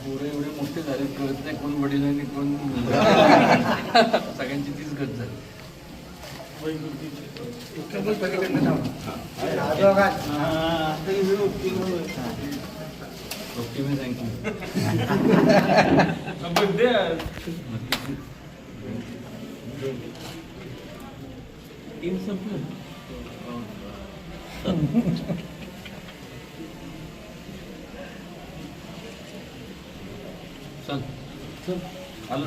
पोरं एवढे मोठे झाले कळत नाही कोण वडील आणि कोण सगळ्यांची तीच गत झाली. ओके मी थँक्यू टीम संपलं चल चल आलो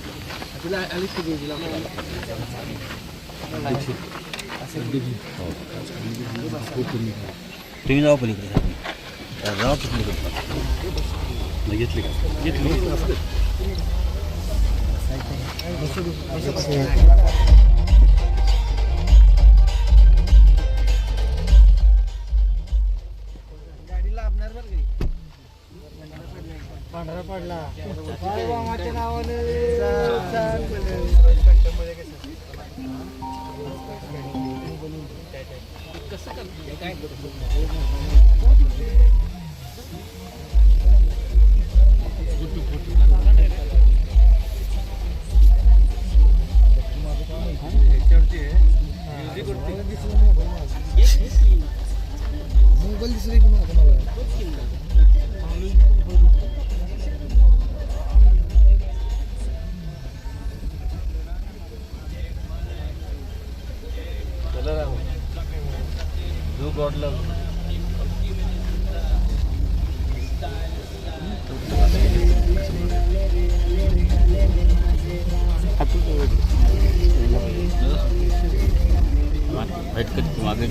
तुम्ही जाऊ पलीकडे जाऊ पलीकडे घेतली का? पांढरा पडला. नावाने Good to put god love भेट कधी मागे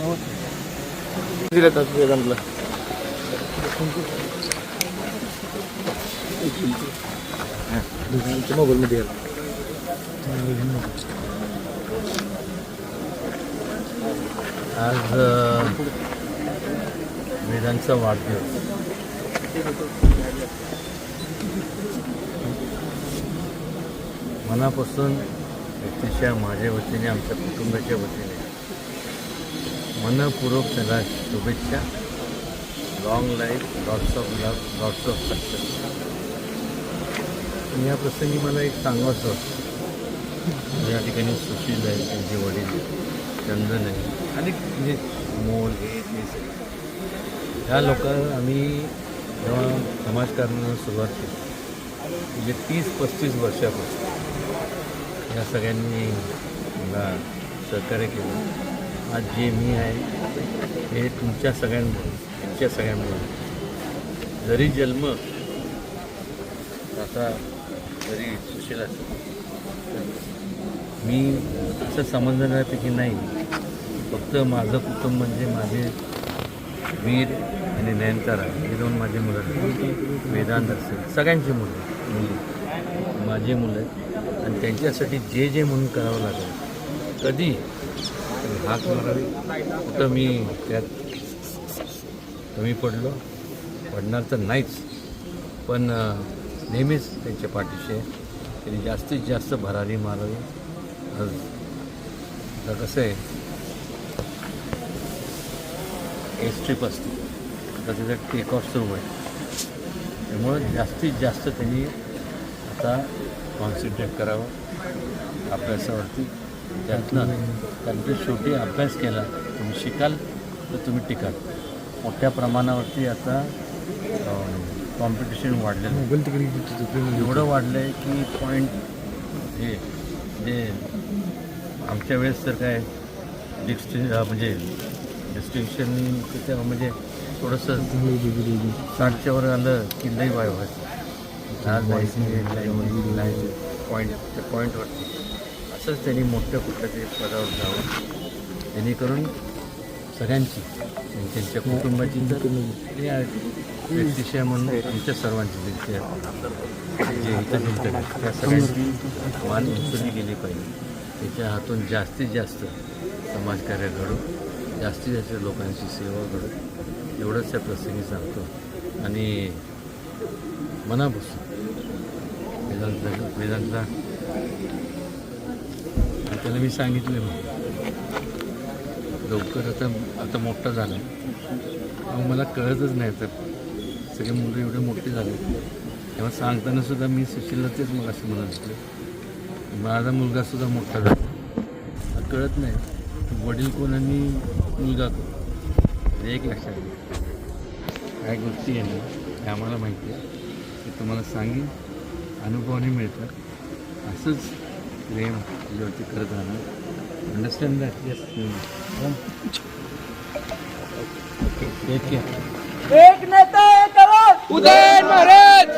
दिलेत वेदांतला मोबाईलमध्ये आज वेदांचा वाढदिवस. मनापासून व्यक्तीच्या माझ्या वतीने आमच्या कुटुंबाच्या वतीने मनपूर्वक त्याला शुभेच्छा. Long life lots of love lots of success या प्रसंगी मला एक सांगायचं होतं या ठिकाणी सुशील आहे त्यांचे वडील चंदन आहे आणि म्हणजे मोल हे ते सगळे. ह्या लोक आम्ही जेव्हा समाजकारणाला सुरुवात केली म्हणजे तीस पस्तीस वर्षापासून या सगळ्यांनी मला सहकार्य केलं. आज जे मी आहे हे तुमच्या सगळ्यांमुळे तुमच्या सगळ्यांमुळे. जरी जन्म आता जरी सुशील असेल मी असं समजणार की नाही. फक्त माझं कुटुंब म्हणजे माझे वीर आणि नयनतारा हे दोन माझे मुलं आहेत. वेदांत असेल सगळ्यांची मुलं मुली. माझी मुलं आणि त्यांच्यासाठी जे जे म्हणून करावं लागेल कधी हाक मारावी कुठं मी त्यात कमी पडलो. पडणार तर नाहीच. पण नेहमीच त्यांच्या पाठीशी त्यांनी जास्तीत जास्त भरारी मारावी. आता कसं आहे? एस स्ट्रीप असते. आता त्याचं टेक ऑफ सुरू आहे. त्यामुळं जास्तीत जास्त त्यांनी आता कॉन्सन्ट्रेट करावं. अभ्यासावरती. त्यातनं कारण ते शेवटी अभ्यास केला. तुम्ही शिकाल तर तुम्ही टिकाल. मोठ्या प्रमाणावरती आता कॉम्पिटिशन वाढलेलं एवढं वाढलं आहे की पॉईंट हे जे आमच्या वेळेस तर काय डिस्टि म्हणजे डिस्टिंक्शन तिथं म्हणजे थोडंसं साठच्या वर आलं की लई वाय व्हायचं आज लाईन पॉईंट त्या पॉईंटवरती असंच त्यांनी मोठ्या कुठल्या तरी पदावर जावं. जेणेकरून सगळ्यांची त्यांच्या कुटुंबाची तर व्यक्तिशय म्हणून आमच्या सर्वांची व्यक्ती जे इथं त्या सगळ्यांची मान उचलली गेली पाहिजे. त्याच्या हातून जास्तीत जास्त समाजकार्य घडून जास्तीत जास्त लोकांची सेवा घडून एवढंच त्या प्रसंगी सांगतो. आणि मनापासून वेदांत वेदांतला त्याला मी सांगितलं लवकर आता आता मोठा झाला. मग मला कळतच नाही तर सगळे मुलं एवढे मोठे झाले. तेव्हा सांगताना सुद्धा मी सुशीलला तेच मग असं म्हणत होते. माझा मुलगा सुद्धा मोठा झाला. कळत नाही. वडील कोण आणि मुलगा कोण? एक लक्षात काय गोष्टी आहे ना हे आम्हाला माहिती आहे. ते तुम्हाला सांगेन. अनुभवाने मिळतात. असंच प्रेम तुझ्यावरती करत राहणार understand that yes okay take care एक नेता एक आवाज. उदयन महाराज